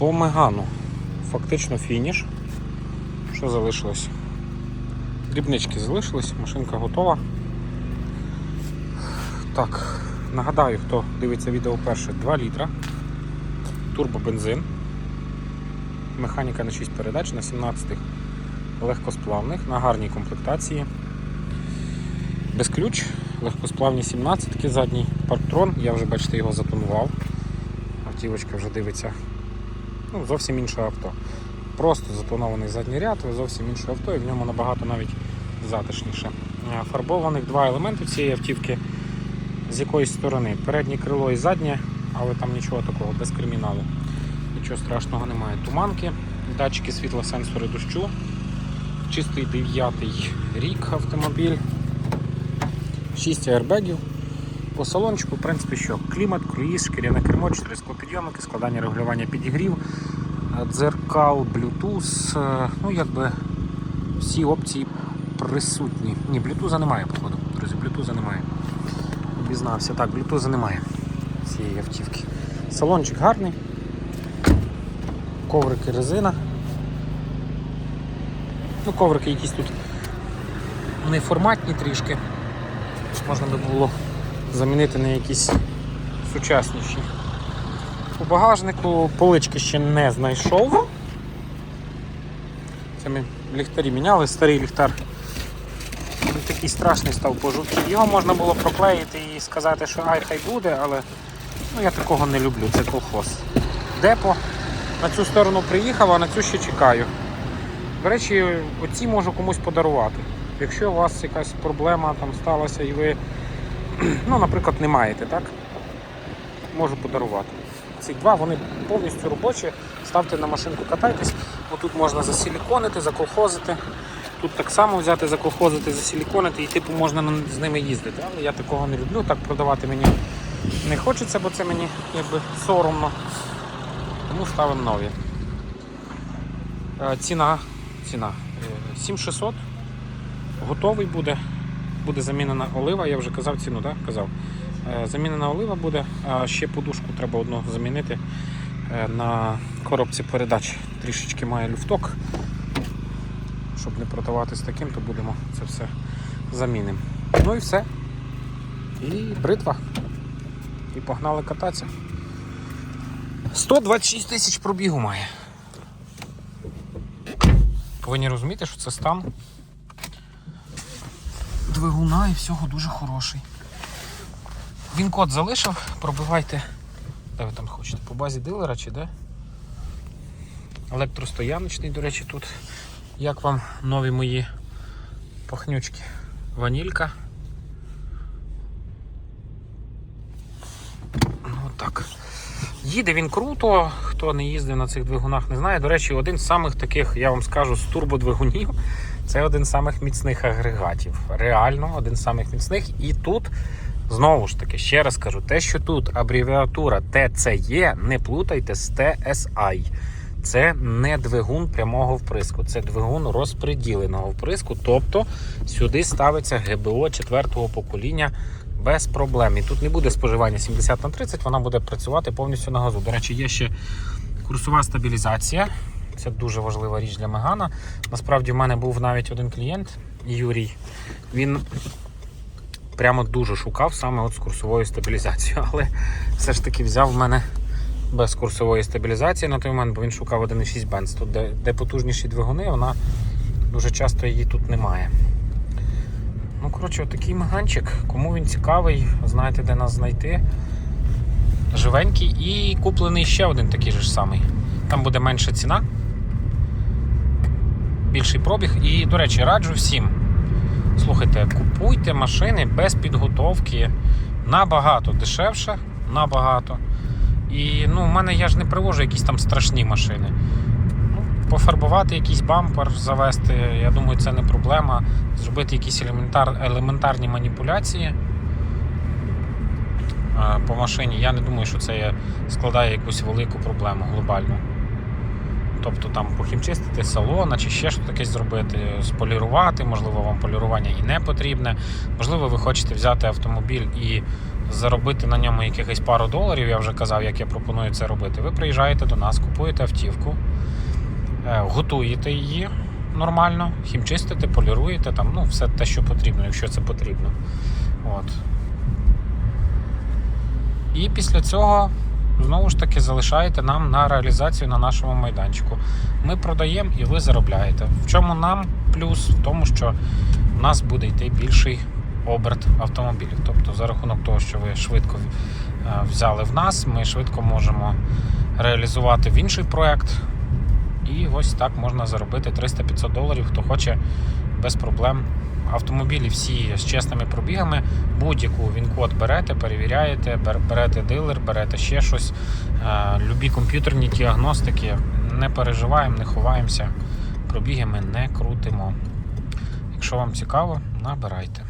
По Мегану. Фактично фініш. Що залишилось? Дрібнички залишились, машинка готова. Так, нагадаю, хто дивиться відео перше, 2 літра. Турбобензин. Механіка на 6 передач на 17 легкосплавних, на гарній комплектації. Без ключ, легкосплавні 17 задній парктрон, я вже бачите його затонував. Автівочка вже дивиться. Ну, зовсім інше авто. Просто затонований задній ряд, зовсім інше авто, і в ньому набагато навіть затишніше. Е, Фарбованих два елементи цієї автівки. З якоїсь сторони переднє крило і заднє, але там нічого такого, без криміналу. Нічого страшного немає. Туманки, датчики світла, сенсори дощу. Чистий 9 рік автомобіль. 6 аербегів. По салончику, в принципі, що клімат, круїз, шкіряне кермо, 4 склопідйомники, складання регулювання підігрів, е, дзеркал, Bluetooth, е, ну якби всі опції присутні. Ні, Bluetooth немає, походу, друзі, Bluetooth немає. Обізнався. Так, Bluetooth немає цієї автівки. Салончик гарний. Коврики резина. Ну, коврики якісь тут неформатні трішки. Можна би було замінити на якісь сучасніші. У багажнику полички ще не знайшов. Це ми ліхтарі міняли, старий ліхтар. Він такий страшний став пожовтів. Його можна було проклеїти і сказати, що ай хай буде, але ну, я такого не люблю, це колхоз. Депо. На цю сторону приїхав, а на цю ще чекаю. До речі, оці можу комусь подарувати. Якщо у вас якась проблема там сталася і ви, ну, наприклад, не маєте, так? Можу подарувати. Ці два вони повністю робочі. Ставте на машинку, катайтесь. Отут можна засиліконити, заколхозити. Тут так само взяти, заколхозити, засиліконити і типу можна з ними їздити. Але я такого не люблю, так продавати мені не хочеться, бо це мені якби соромно. Тому ставимо нові. Е, Ціна, ціна е, 7600. Готовий буде. Буде замінена олива, я вже казав ціну, так? Казав. Е, Замінена олива буде, а ще подушку треба одну замінити е, на коробці передач. Трішечки має люфток. Щоб не продавати з таким, то будемо це все замінимо. Ну і все. І бритва. І погнали кататися. 126 тисяч пробігу має. Повинні розуміти, що це стан двигуна і всього дуже хороший. Він код залишив, пробивайте. Де ви там хочете? По базі дилера чи де? Електростояночний, до речі, тут. Як вам нові мої пахнючки? Ванілька. Ну так. Їде він круто, хто не їздив на цих двигунах, не знає. До речі, один з самих таких, я вам скажу, з турбодвигунів. Це один з самих міцних агрегатів. Реально, один з самих міцних. І тут, знову ж таки, ще раз кажу, те, що тут абревіатура TCE, не плутайте з TSI. Це не двигун прямого вприску, це двигун розпреділеного вприску. Тобто сюди ставиться ГБО четвертого покоління без проблем. І тут не буде споживання 70 на 30, вона буде працювати повністю на газу. До речі, є ще курсова стабілізація. Це дуже важлива річ для Мегана. Насправді, в мене був навіть один клієнт Юрій. Він прямо дуже шукав саме от з курсовою стабілізацією, але все ж таки взяв в мене без курсової стабілізації на той момент, бо він шукав 1,6 Benz. Тут, де, де потужніші двигуни, вона дуже часто її тут немає. Ну, коротше, отакий меганчик. Кому він цікавий, знаєте, де нас знайти. Живенький і куплений ще один такий же ж самий. Там буде менша ціна, більший пробіг. І, до речі, раджу всім. Слухайте, купуйте машини без підготовки набагато дешевше, набагато. І ну, в мене я ж не привожу якісь там страшні машини. Ну, пофарбувати якийсь бампер, завести, я думаю, це не проблема. Зробити якісь елементар, елементарні маніпуляції по машині. Я не думаю, що це складає якусь велику проблему глобальну. Тобто там похімчистити салона чи ще щось таке зробити, сполірувати, можливо, вам полірування і не потрібне. Можливо, ви хочете взяти автомобіль і заробити на ньому якихось пару доларів, я вже казав, як я пропоную це робити. Ви приїжджаєте до нас, купуєте автівку, е, готуєте її нормально, хімчистите, поліруєте, там, ну, все те, що потрібно, якщо це потрібно. От. І після цього знову ж таки залишаєте нам на реалізацію на нашому майданчику. Ми продаємо і ви заробляєте. В чому нам плюс? В тому, що в нас буде йти більший оберт автомобілів. Тобто, за рахунок того, що ви швидко е, взяли в нас, ми швидко можемо реалізувати в інший проект. І ось так можна заробити 300-500 доларів, хто хоче без проблем. Автомобілі всі з чесними пробігами. Будь-яку він-код берете, перевіряєте, берете дилер, берете ще щось. Е, Любі комп'ютерні діагностики. Не переживаємо, не ховаємося. Пробіги ми не крутимо. Якщо вам цікаво, набирайте.